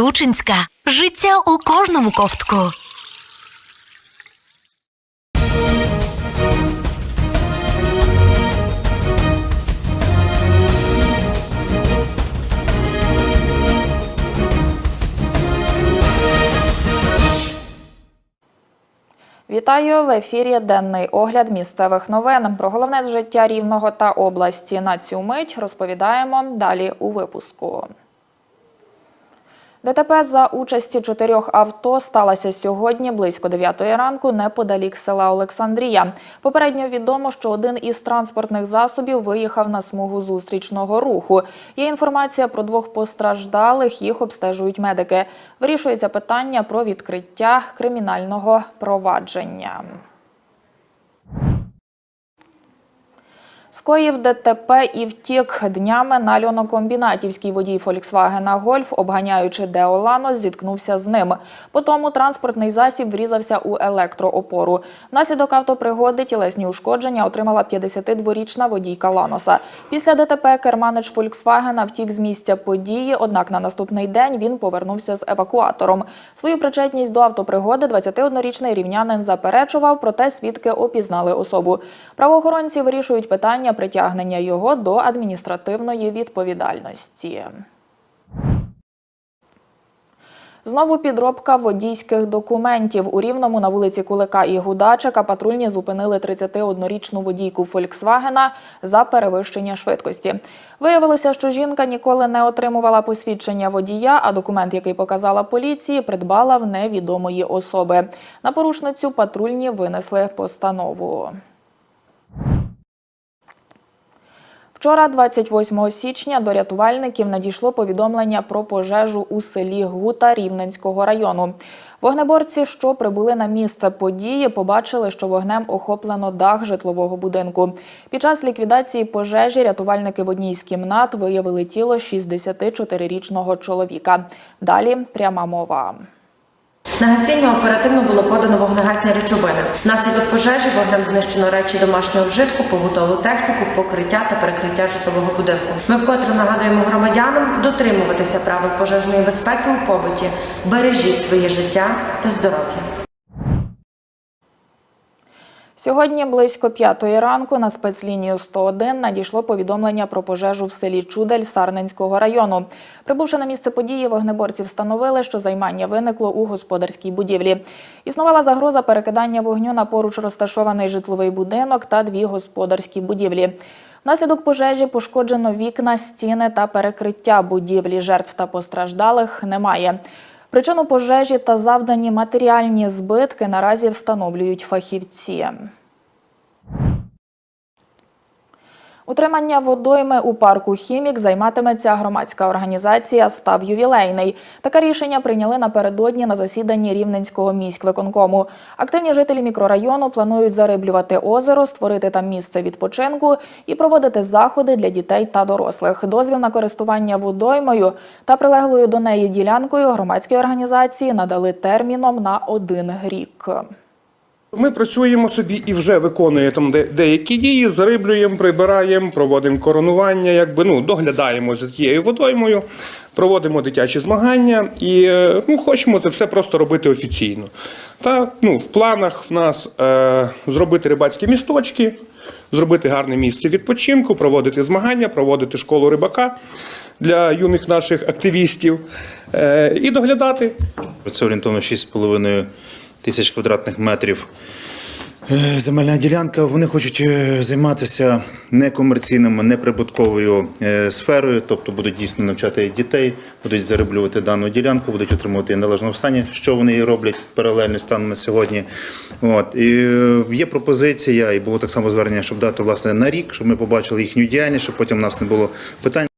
Тучинська. Життя у кожному ковтку. Вітаю в ефірі Денний огляд місцевих новин. Про головне життя рівного та області на цю мить розповідаємо далі у випуску. ДТП за участі чотирьох авто сталося сьогодні близько 9 ранку неподалік села Олександрія. Попередньо відомо, що один із транспортних засобів виїхав на смугу зустрічного руху. Є інформація про двох постраждалих. Їх обстежують медики. Вирішується питання про відкриття кримінального провадження. Скоїв ДТП і втік днями на льонокомбінатівський водій Фольксвагена Гольф, обганяючи Деолано, зіткнувся з ним. Потім транспортний засіб врізався у електроопору. Внаслідок автопригоди тілесні ушкодження отримала 52-річна водійка Ланоса. Після ДТП керманич Фольксвагена втік з місця події, однак на наступний день він повернувся з евакуатором. Свою причетність до автопригоди 21-річний рівнянин заперечував, проте свідки опізнали особу. Правоохоронці вирішують питання притягнення його до адміністративної відповідальності. Знову підробка водійських документів. У Рівному на вулиці Кулика і Гудачика патрульні зупинили 31-річну водійку Фольксвагена за перевищення швидкості. Виявилося, що жінка ніколи не отримувала посвідчення водія, а документ, який показала поліції, придбала в невідомої особи. На порушницю патрульні винесли постанову. Вчора, 28 січня, до рятувальників надійшло повідомлення про пожежу у селі Гута Рівненського району. Вогнеборці, що прибули на місце події, побачили, що вогнем охоплено дах житлового будинку. Під час ліквідації пожежі рятувальники в одній з кімнат виявили тіло 64-річного чоловіка. Далі пряма мова. На гасіння оперативно було подано вогнегасні речовини. Внаслідок пожежі вогнем знищено речі домашнього вжитку, побутову техніку, покриття та перекриття житлового будинку. Ми вкотре нагадуємо громадянам дотримуватися правил пожежної безпеки у побуті, бережіть своє життя та здоров'я. Сьогодні близько п'ятої ранку на спецлінію 101 надійшло повідомлення про пожежу в селі Чудель Сарненського району. Прибувши на місце події, вогнеборці встановили, що займання виникло у господарській будівлі. Існувала загроза перекидання вогню на поруч розташований житловий будинок та дві господарські будівлі. Внаслідок пожежі пошкоджено вікна, стіни та перекриття будівлі. Жертв та постраждалих немає. Причину пожежі та завдані матеріальні збитки наразі встановлюють фахівці. Утримання водойми у парку Хімік займатиметься громадська організація Став ювілейний. Таке рішення прийняли напередодні на засіданні Рівненського міськвиконкому. Активні жителі мікрорайону планують зариблювати озеро, створити там місце відпочинку і проводити заходи для дітей та дорослих. Дозвіл на користування водоймою та прилеглою до неї ділянкою громадські організації надали терміном на один рік. Ми працюємо собі і вже виконуємо там де- деякі дії, зариблюємо, прибираємо, проводимо коронування, якби ну доглядаємо за тією водоймою, проводимо дитячі змагання і е, ну, хочемо це все просто робити офіційно. Та ну, в планах в нас е, зробити рибацькі місточки, зробити гарне місце відпочинку, проводити змагання, проводити школу рибака для юних наших активістів е, і доглядати Це орієнтовно 6,5 тисяч квадратних метрів. Е, Земельна ділянка. Вони хочуть е, займатися некомерційною, неприбутковою е, сферою, тобто будуть дійсно навчати дітей, будуть зароблювати дану ділянку, будуть отримувати в стані, що вони і роблять паралельно станом на сьогодні. От. І є пропозиція, і було так само звернення, щоб дати власне на рік, щоб ми побачили їхню діяльність, щоб потім у нас не було питань.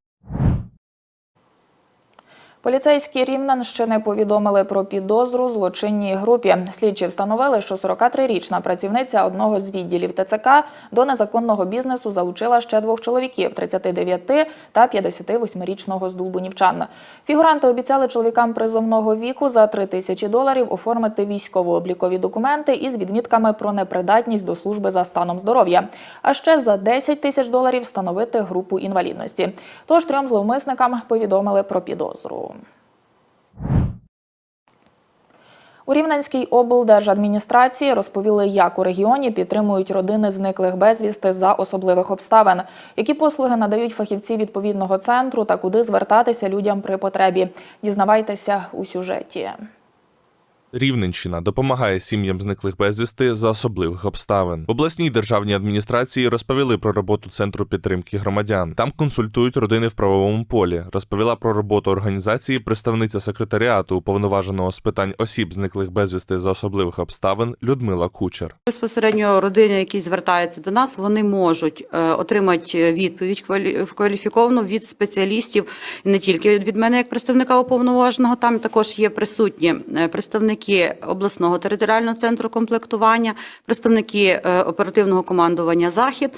Поліцейські Рівненщини повідомили про підозру злочинній групі. Слідчі встановили, що 43-річна працівниця одного з відділів ТЦК до незаконного бізнесу залучила ще двох чоловіків – 39 та 58-річного з Дубунівчан. Фігуранти обіцяли чоловікам призовного віку за 3 тисячі доларів оформити військово-облікові документи із відмітками про непридатність до служби за станом здоров'я. А ще за 10 тисяч доларів встановити групу інвалідності. Тож трьом зловмисникам повідомили про підозру кордон. У Рівненській облдержадміністрації розповіли, як у регіоні підтримують родини зниклих безвісти за особливих обставин, які послуги надають фахівці відповідного центру та куди звертатися людям при потребі. Дізнавайтеся у сюжеті. Рівненщина допомагає сім'ям зниклих безвісти за особливих обставин. В обласній державній адміністрації розповіли про роботу центру підтримки громадян. Там консультують родини в правовому полі. Розповіла про роботу організації представниця секретаріату уповноваженого з питань осіб зниклих безвісти за особливих обставин Людмила Кучер. Безпосередньо родини, які звертаються до нас, вони можуть е, отримати відповідь квалі- кваліфіковану від спеціалістів, не тільки від мене, як представника уповноваженого. Там також є присутні е, представники обласного територіального центру комплектування, представники е, оперативного командування Захід,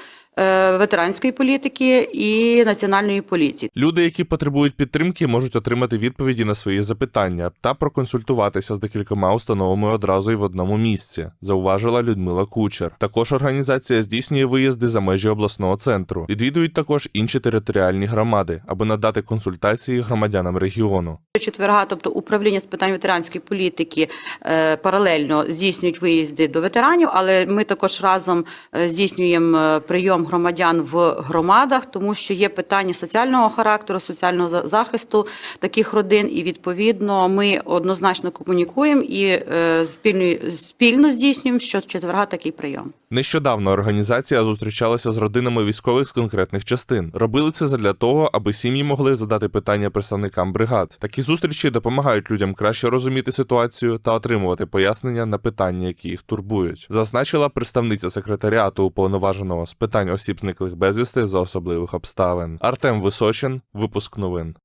ветеранської політики і національної поліції. Люди, які потребують підтримки, можуть отримати відповіді на свої запитання та проконсультуватися з декількома установами одразу і в одному місці, зауважила Людмила Кучер. Також організація здійснює виїзди за межі обласного центру. Відвідують також інші територіальні громади, аби надати консультації громадянам регіону. четверга, тобто управління з питань ветеранської політики е, паралельно здійснюють виїзди до ветеранів, але ми також разом е, здійснюємо е, громадян в громадах, тому що є питання соціального характеру, соціального захисту таких родин, і відповідно ми однозначно комунікуємо і е, спільно, спільно здійснюємо щочетверга такий прийом. Нещодавно організація зустрічалася з родинами військових з конкретних частин. Робили це задля того, аби сім'ї могли задати питання представникам бригад. Такі зустрічі допомагають людям краще розуміти ситуацію та отримувати пояснення на питання, які їх турбують. Зазначила представниця секретаріату уповноваженого з питань осіб зниклих безвісти за особливих обставин. Артем Височин, випуск новин.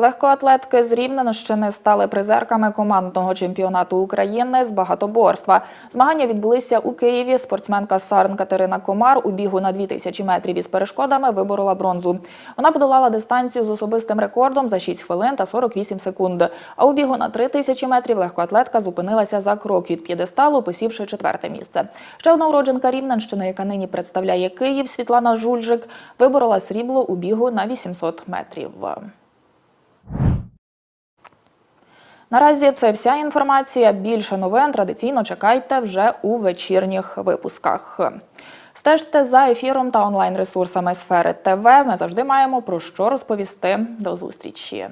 Легкоатлетки з Рівненщини стали призерками командного чемпіонату України з багатоборства. Змагання відбулися у Києві. Спортсменка Сарн Катерина Комар у бігу на 2000 метрів із перешкодами виборола бронзу. Вона подолала дистанцію з особистим рекордом за 6 хвилин та 48 секунд. А у бігу на 3000 метрів легкоатлетка зупинилася за крок від п'єдесталу, посівши четверте місце. Ще одна уродженка Рівненщини, яка нині представляє Київ, Світлана Жульжик, виборола срібло у бігу на 800 метрів. Наразі це вся інформація. Більше новин традиційно чекайте вже у вечірніх випусках. Стежте за ефіром та онлайн ресурсами сфери ТВ. Ми завжди маємо про що розповісти. До зустрічі.